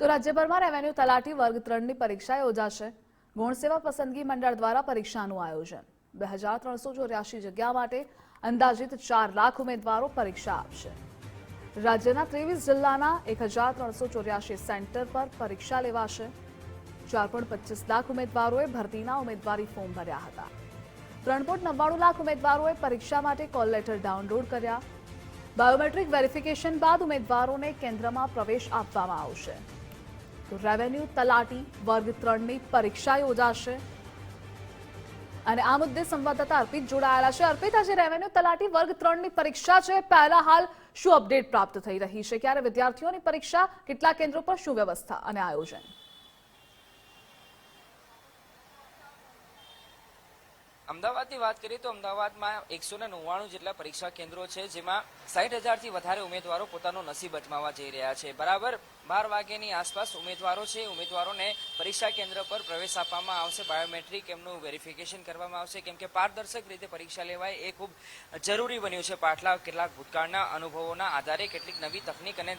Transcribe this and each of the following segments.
તો રાજ્યભરમાં રેવન્યુ તલાટી વર્ગ ત્રણની પરીક્ષા યોજાશે. ગુણ સેવા પસંદગી મંડળ દ્વારા પરીક્ષાનું આયોજન. બે હજાર ત્રણસો ચોર્યાસી જગ્યા માટે અંદાજિત ચાર લાખ ઉમેદવારો પરીક્ષા આપશે. રાજ્યના ત્રેવીસ જિલ્લાના એક હજાર ત્રણસો ચોર્યાસી સેન્ટર પર પરીક્ષા લેવાશે. ચાર પચીસ લાખ ઉમેદવારોએ ભરતીના ઉમેદવારી ફોર્મ ભર્યા હતા. ત્રણ નવ્વાણું લાખ ઉમેદવારોએ પરીક્ષા માટે કોલ લેટર ડાઉનલોડ કર્યા. બાયોમેટ્રિક વેરિફિકેશન બાદ ઉમેદવારોને કેન્દ્રમાં પ્રવેશ આપવામાં આવશે. તો રેવન્યુ તલાટી વર્ગ ત્રણની પરીક્ષા યોજાશે. અને આ મુદ્દે સંવાદદાતા અર્પિત જોડાયેલા છે. અર્પિત, આજે રેવન્યુ તલાટી વર્ગ ત્રણની પરીક્ષા છે. પહેલા હાલ શું અપડેટ પ્રાપ્ત થઈ રહી છે? ક્યારે વિદ્યાર્થીઓની પરીક્ષા, કેટલા કેન્દ્રો પર શું વ્યવસ્થા અને આયોજન? અમદાવાદની વાત કરીએ તો અમદાવાદમાં એકસો ને નવ્વાણું જેટલા પરીક્ષા કેન્દ્રો છે, જેમાં સાઠ હજારથી વધારે ઉમેદવારો પોતાનો નસીબ અજમાવા જઈ રહ્યા છે. બરાબર? બાર વાગ્યાની આસપાસ ઉમેદવારો છે. ઉમેદવારોને પરીક્ષા કેન્દ્ર પર પ્રવેશ આપવામાં આવશે. બાયોમેટ્રિક એમનું વેરિફિકેશન કરવામાં આવશે. કેમ કે પારદર્શક રીતે પરીક્ષા લેવાય એ ખૂબ જરૂરી બન્યું છે. પાછલા કેટલાક ભૂતકાળના અનુભવોના આધારે કેટલીક નવી તકનીક અને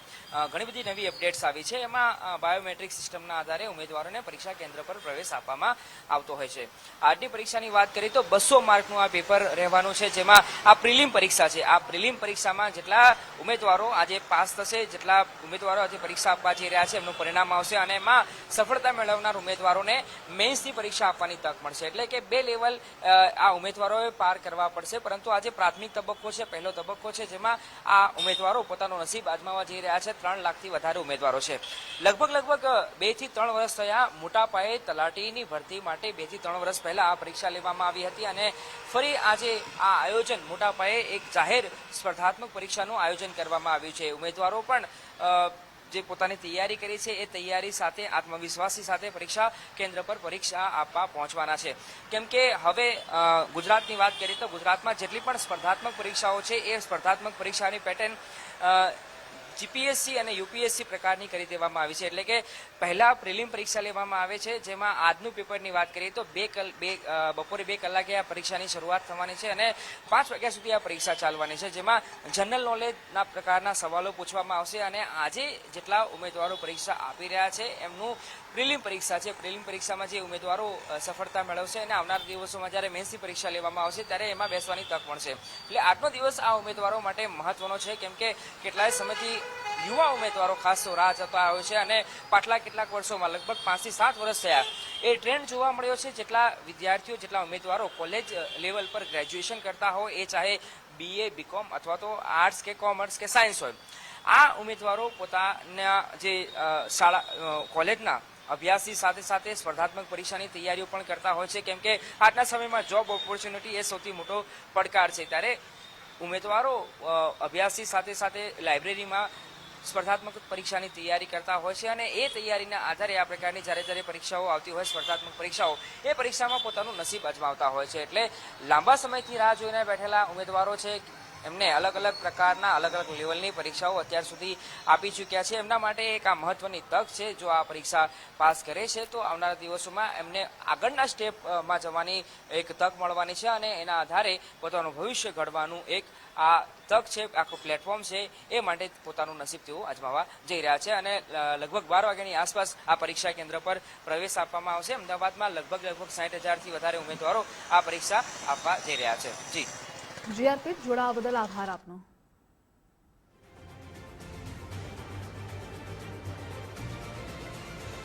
ઘણી બધી નવી અપડેટ્સ આવી છે. એમાં બાયોમેટ્રિક સિસ્ટમના આધારે ઉમેદવારોને પરીક્ષા કેન્દ્ર પર પ્રવેશ આપવામાં આવતો હોય છે. આજની પરીક્ષાની વાત કરીએ તો બસો માર્કનું આ પેપર રહેવાનું છે, જેમાં આ પ્રિલિમ પરીક્ષા છે. આ પ્રિલિમ પરીક્ષામાં જેટલા ઉમેદવારો આજે પાસ થશે, જેટલા ઉમેદવારો આજે પરીક્ષા આપવા રહ્યા છે, એમનું પરિણામ આવશે અને એમાં સફળતા મેળવનાર ઉમેદવારોને મેન્સની પરીક્ષા આપવાની તક મળશે. એટલે કે બે લેવલ આ ઉમેદવારોએ પાર કરવા પડશે. પરંતુ આજે પ્રાથમિક તબક્કો છે, પહેલો તબક્કો છે, જેમાં આ ઉમેદવારો પોતાનો નસીબ આજમાવા જઈ રહ્યા છે. ત્રણ લાખથી વધારે ઉમેદવારો છે. લગભગ લગભગ બેથી ત્રણ વર્ષ થયા મોટા પાયે તલાટીની ભરતી માટે બેથી ત્રણ વર્ષ પહેલા આ પરીક્ષા લેવામાં આવી હતી અને ફરી આજે આ આયોજન મોટા પાયે એક જાહેર સ્પર્ધાત્મક પરીક્ષાનું આયોજન કરવામાં આવ્યું છે. ઉમેદવારો પણ જે પોતાની તૈયારી કરી છે, એ તૈયારી સાથે, આત્મવિશ્વાસી સાથે પરીક્ષા કેન્દ્ર પર પરીક્ષા આપવા પહોંચવાના છે. કેમ કે હવે ગુજરાતની વાત કરીએ તો ગુજરાતમાં જેટલી પણ સ્પર્ધાત્મક પરીક્ષાઓ છે, એ સ્પર્ધાત્મક પરીક્ષાની પેટર્ન જીપીએસસી અને યુપીએસસી પ્રકારની કરી દેવામાં આવી છે. એટલે કે પહેલા પ્રિલિમ પરીક્ષા લેવામાં આવે છે, જેમાં આજનું પેપરની વાત કરીએ તો બે કલ, બે બપોરે બે કલાકે આ પરીક્ષાની શરૂઆત થવાની છે અને પાંચ વાગ્યા સુધી આ પરીક્ષા ચાલવાની છે, જેમાં જનરલ નોલેજના પ્રકારના સવાલો પૂછવામાં આવશે અને આજે જેટલા ઉમેદવારો પરીક્ષા આપી રહ્યા છે, એમનું પ્રિલિમ પરીક્ષા છે. પ્રિલિમ પરીક્ષામાં જે ઉમેદવારો સફળતા મેળવશે અને આવનાર દિવસોમાં જ્યારે મેન્સની પરીક્ષા લેવામાં આવશે, ત્યારે એમાં બેસવાની તક મળશે. એટલે આજનો દિવસ આ ઉમેદવારો માટે મહત્વનો છે, કેમ કે કેટલાય સમયથી યુવા ઉમેદવારો ખાસ રાહ જતા હોય છે અને પાછલા કેટલાક વર્ષોમાં લગભગ પાંચથી સાત વર્ષ થયા. એ ટ્રેન્ડ જોવા મળ્યો છે જેટલા વિદ્યાર્થીઓ, જેટલા ઉમેદવારો કોલેજ લેવલ પર ગ્રેજ્યુએશન કરતા હોય, એ ચાહે બીએ બીકોમ અથવા તો આર્ટ્સ કે કોમર્સ કે સાયન્સ હોય. આ ઉમેદવારો પોતાના જે શાળા કોલેજના અભ્યાસની સાથે સાથે સ્પર્ધાત્મક પરીક્ષાની તૈયારીઓ પણ કરતા હોય છે. કેમ કે આજના સમયમાં જોબ ઓપોર્ચ્યુનિટી એ સૌથી મોટો પડકાર છે. ત્યારે ઉમેદવારો અભ્યાસની સાથે સાથે લાઇબ્રેરીમાં સ્પર્ધાત્મક પરીક્ષાની તૈયારી કરતા હોય છે અને એ તૈયારીના આધારે આ પ્રકારની જ્યારે જ્યારે પરીક્ષાઓ આવતી હોય, સ્પર્ધાત્મક પરીક્ષાઓ, એ પરીક્ષામાં પોતાનું નસીબ અજમાવતા હોય છે. એટલે લાંબા સમયથી રાહ જોઈને બેઠેલા ઉમેદવારો છે એમને અલગ અલગ પ્રકારના અલગ અલગ લેવલની પરીક્ષાઓ અત્યાર સુધી આપી ચૂક્યા છે. એમના માટે એક આ મહત્વની તક છે જો આ પરીક્ષા પાસ કરે છે, તો આવનારા દિવસોમાં એમને આગળના સ્ટેપમાં જવાની એક તક મળવાની છે અને એના આધારે પોતાનું ભવિષ્ય ઘડવાનું એક આ તક છે, આખું પ્લેટફોર્મ છે, એ માટે પોતાનું નસીબ તેઓ અજમાવવા જઈ રહ્યા છે અને લગભગ બાર વાગ્યાની આસપાસ આ પરીક્ષા કેન્દ્ર પર પ્રવેશ આપવામાં આવશે. અમદાવાદમાં લગભગ લગભગ સાઠ હજારથી વધારે ઉમેદવારો આ પરીક્ષા આપવા જઈ રહ્યા છે. જી. જી અર્પિત જોડાવા બદલ આભાર આપનો.